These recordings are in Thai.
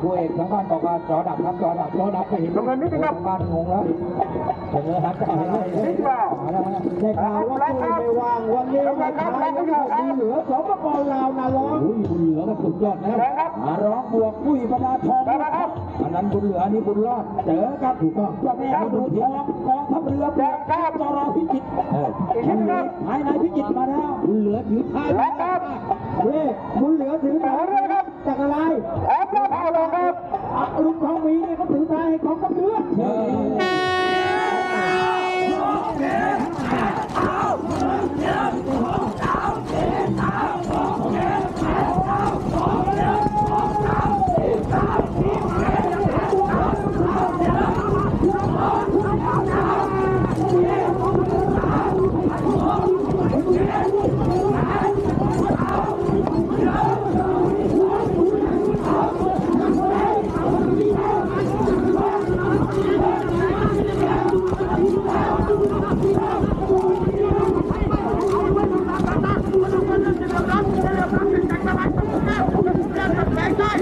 คู่เอกทางบ้านบอกว่าจอดับครับจอดับจอดับไปเห็นลงเงินนิดนึงครับทางบ้านงงแล้วเสนอหันจะอะไรนิดเดียวมาแล้วนะได้ข่าวว่าตู้ไม่ว่างวันนี้มาขายน้ำตกดีเหลือสปปลาวนะร้องอุ้ยบุญเหลือก็สุดยอดนะมาร้องบวกปุ้ยประดาทองครับอันนั้นบุญเหลืออันนี้บุญรอดเจอครับถูกต้องเจ้าแม่มาดูทองกองทัพเรือบวกครับจรอพิจิตรเออบุญเหลือภายในพิจิตรมาแล้วบุญเหลือถือท้ายแล้วครับเฮ้บุญเหลือถือหนังจากอะไร แอบรับเอาลงครับ อะลุงทองมีเนี่ยเขาถือทายให้ของกับเนื้อเออเราดูเก่งกับเราในรอยช้าครับอ่ามาดู ร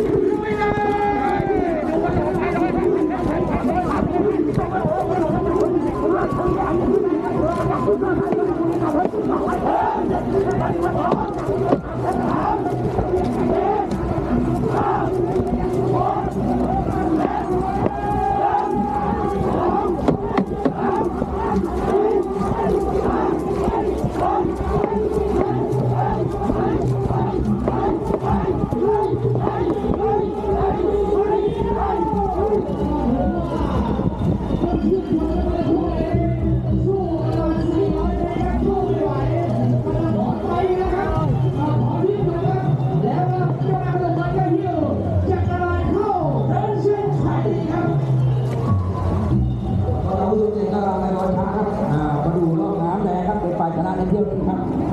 อบน้